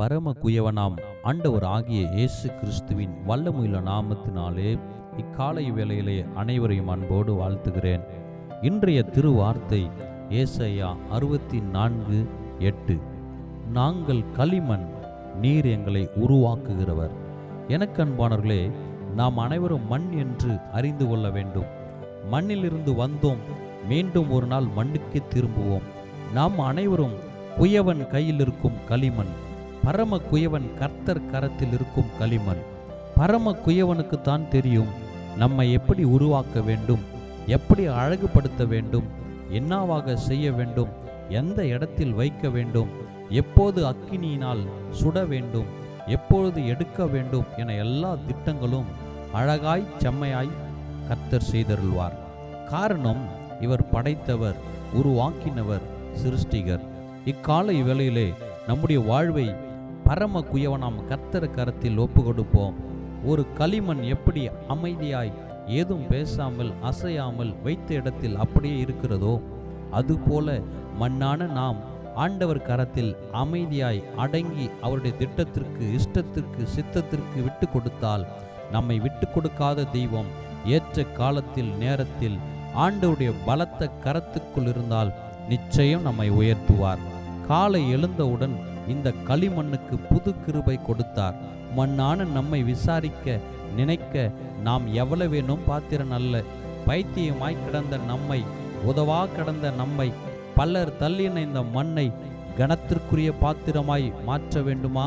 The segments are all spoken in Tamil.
பரம குயவனாம் ஆண்டவர் ஆகிய இயேசு கிறிஸ்துவின் வல்லமுயில நாமத்தினாலே இக்காலை வேளையிலே அனைவரையும் அன்போடு வாழ்த்துகிறேன். இன்றைய திருவார்த்தை ஏசையா அறுபத்தி நான்கு எட்டு. நாங்கள் களிமண் நீர் எங்களை உருவாக்குகிறவர். எனக்கு அன்பானவர்களே நாம் அனைவரும் மண் என்று அறிந்து கொள்ள வேண்டும். மண்ணிலிருந்து வந்தோம் மீண்டும் ஒரு நாள் மண்ணுக்கே திரும்புவோம். நாம் அனைவரும் குயவன் கையில் இருக்கும் களிமண். பரம குயவன் கர்த்தர் கரத்தில் இருக்கும் களிமண். பரம குயவனுக்கு தான் தெரியும் நம்மை எப்படி உருவாக்க வேண்டும் எப்படி அழகுபடுத்த வேண்டும் என்னவாக செய்ய வேண்டும் எந்த இடத்தில் வைக்க வேண்டும் எப்போது அக்கினியினால் சுட வேண்டும் எப்பொழுது எடுக்க வேண்டும் என எல்லா திட்டங்களும் அழகாய் செம்மையாய் கர்த்தர் செய்தருள்வார். காரணம் இவர் படைத்தவர் உருவாக்கினவர் சிருஷ்டிகர். இக்கால வேளையிலே நம்முடைய வாழ்வை பரம குயவனாம் கர்த்தர் கரத்தில் ஒப்பு கொடுப்போம் ஒரு களிமண் எப்படி அமைதியாய் ஏதும் பேசாமல் அசையாமல் வைத்த இடத்தில் அப்படியே இருக்கிறதோ அதுபோல மண்ணான நாம் ஆண்டவர் கரத்தில் அமைதியாய் அடங்கி அவருடைய திட்டத்திற்கு இஷ்டத்திற்கு சித்தத்திற்கு விட்டு கொடுத்தால் நம்மை விட்டு கொடுக்காத தெய்வம் ஏற்ற காலத்தில் நேரத்தில் ஆண்டவருடைய பலத்த கரத்துக்குள் இருந்தால் நிச்சயம் நம்மை உயர்த்துவார். காலை எழுந்தவுடன் இந்த களிமண்ணுக்கு புது கிருபை கொடுத்தார். மண்ணான நம்மை விசாரிக்க நினைக்க நாம் எவ்வளவேனும் பாத்திரன் அல்ல. பைத்தியமாய் கிடந்த நம்மை உதவா கிடந்த நம்மை பலர் தள்ளின இந்த மண்ணை கனத்திற்குரிய பாத்திரமாய் மாற்ற வேண்டுமா?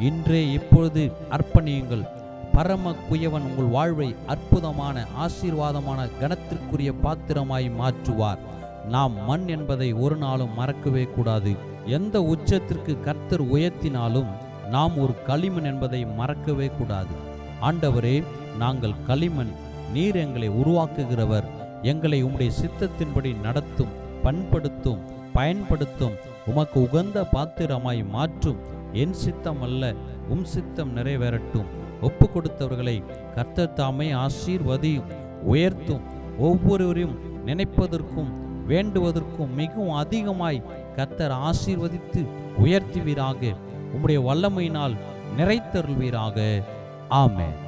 இன்றே இப்பொழுது அர்ப்பணியுங்கள். பரம குயவன் உங்கள் வாழ்வை அற்புதமான ஆசீர்வாதமான கனத்திற்குரிய பாத்திரமாய் மாற்றுவார். நாம் மண் என்பதை ஒரு நாளும் மறக்கவே கூடாது. எந்த உச்சத்திற்கு கர்த்தர் உயர்த்தினாலும் நாம் ஒரு களிமண் என்பதை மறக்கவே கூடாது. ஆண்டவரே நாங்கள் களிமண் நீர் எங்களை உருவாக்குகிறவர். எங்களை உம்முடைய சித்தத்தின்படி நடத்தும் பண்படுத்தும் பயன்படுத்தும் உமக்கு உகந்த பாத்திரமாய் மாற்றும். என் சித்தம் அல்ல உம் சித்தம் நிறைவேறட்டும். ஒப்பு கொடுத்தவர்களை கர்த்தர் தாமே ஆசீர்வதியும் உயர்த்தும். ஒவ்வொருவரையும் நினைப்பதற்கும் வேண்டுவதற்கும் மிகவும் அதிகமாய் கத்தர் ஆசீர்வதித்து உயர்த்துவீராக. உம்முடைய வல்லமையினால் நிறைத்தருள்வீராக. ஆமென்.